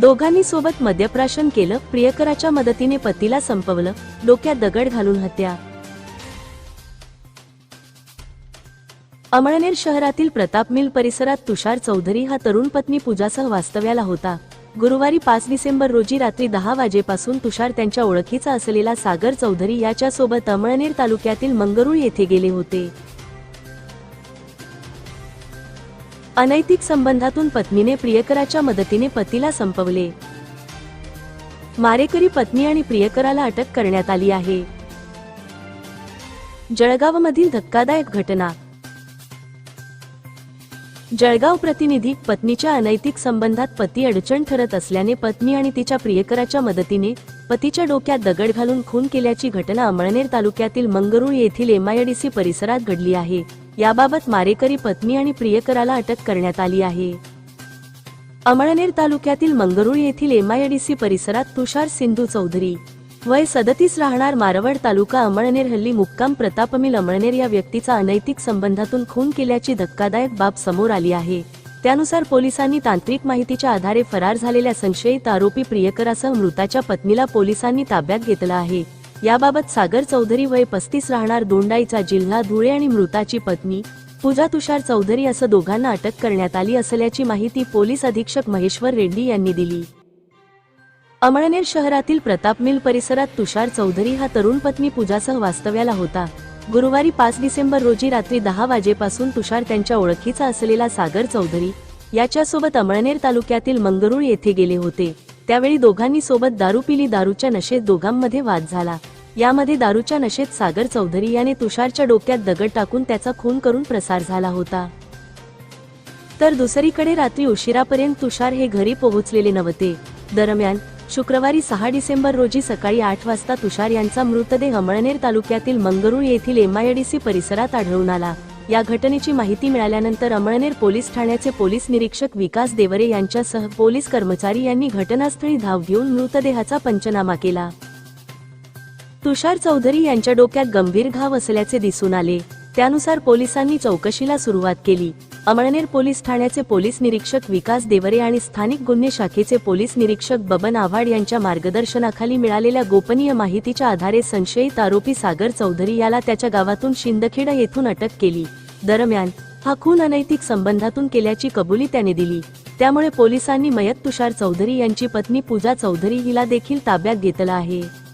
दोघांनी सोबत मद्यप्राशन केलं प्रियकराच्या मदतीने पतीला संपवलं डोक्यात दगड घालून हत्या. अमळनेर शहरातील प्रताप मिल परिसरात तुषार चौधरी हा तरुण पत्नी पूजासह वास्तव्याला होता. गुरुवारी पाच डिसेंबर रोजी रात्री दहा वाजेपासून तुषार त्यांच्या ओळखीचा असलेला सागर चौधरी याच्या सोबत अमळनेर तालुक्यातील मंगरुळ येथे गेले होते. अनैतिक संबंधातून पत्नीने प्रियकराच्या मदतीने पतीला संपवले. मारेकरी पत्नी आणि प्रियकराला अटक करण्यात आली आहे. जळगावमधील धक्कादायक घटना. जळगाव प्रतिनिधी पत्नीच्या अनैतिक संबंधात पती अडचण ठरत असल्याने पत्नी आणि तिच्या प्रियकराच्या मदतीने पतीच्या डोक्यात दगड घालून खून केल्याची घटना अमळनेर तालुक्यातील मंगरुळ येथील एमआयडीसी परिसरात घडली आहे. याबाबत मारेकरी पत्नी आणि प्रियकराला अटक करण्यात आली आहे. अमळनेर तालुक्यातील मंगरुळ येथील एमआयडीसी परिसरात तुषार सिंधू चौधरी वय सदतीस राहणार मारवड तालुका अमळनेर हल्ली मुक्काम प्रतापमिल अमळनेर या व्यक्तीचा अनैतिक संबंधातून खून केल्याची धक्कादायक बाब समोर आली आहे. त्यानुसार पोलिसांनी तांत्रिक माहितीच्या आधारे फरार झालेल्या संशयित आरोपी प्रियकरासह मृताच्या पत्नीला पोलिसांनी ताब्यात घेतलं आहे. याबाबत सागर चौधरी वय पस्तीस राहणार दोंडाईचा जिल्हा धुळे आणि मृताची पत्नी पूजा तुषार चौधरी असं दोघांना अटक करण्यात आली असल्याची माहिती पोलीस अधीक्षक महेश्वर रेड्डी यांनी दिली. अमळनेर शहरातील प्रताप मिल परिसरात तुषार चौधरी हा तरुण पत्नी पूजासह वास्तव्याला होता. गुरुवारी पाच डिसेंबर रोजी रात्री दहा वाजेपासून तुषार त्यांच्या ओळखीचा असलेला सागर चौधरी याच्यासोबत अमळनेर तालुक्यातील मंगरुळ येथे गेले होते. त्यावेळी दोघांनी सोबत दारू पिली. दारूच्या नशेत दोघांमध्ये वाद झाला. यामध्ये दारूच्या नशेत सागर चौधरी याने तुषारच्या डोक्यात दगड टाकून त्याचा खून करून प्रसार झाला होता. तर दुसरीकडे रात्री उशिरापर्यंत तुषार हे घरी पोहोचलेले नव्हते. दरम्यान शुक्रवारी सहा डिसेंबर रोजी सकाळी आठ वाजता तुषार यांचा मृतदेह अमळनेर तालुक्यातील मंगरुळ येथील एमआयडीसी परिसरात आढळून आला. या घटनेची माहिती मिळाल्यानंतर अमळनेर पोलीस ठाण्याचे पोलीस निरीक्षक विकास देवरे यांच्यासह पोलीस कर्मचारी यांनी घटनास्थळी धाव घेऊन मृतदेहाचा पंचनामा केला. तुषार चौधरी यांच्या डोक्यात गंभीर घाव असल्याचे दिसून आले. त्यानुसार पोलिसांनी चौकशीला सुरुवात केली. अमळनेर पोलीस ठाण्याचे पोलीस निरीक्षक विकास देवरे आणि स्थानिक गुन्हे शाखेचे पोलीस निरीक्षक बबन आव्हाड यांच्या मार्गदर्शनाखाली मिळालेल्या गोपनीय माहितीच्या आधारे संशयित आरोपी सागर चौधरी याला त्याच्या गावातून शिंदखेडा येथून अटक केली. दरम्यान हा खून अनैतिक संबंधातून केल्याची कबुली त्याने दिली. त्यामुळे पोलिसांनी मयत तुषार चौधरी यांची पत्नी पूजा चौधरी हिला देखील ताब्यात घेतलं आहे.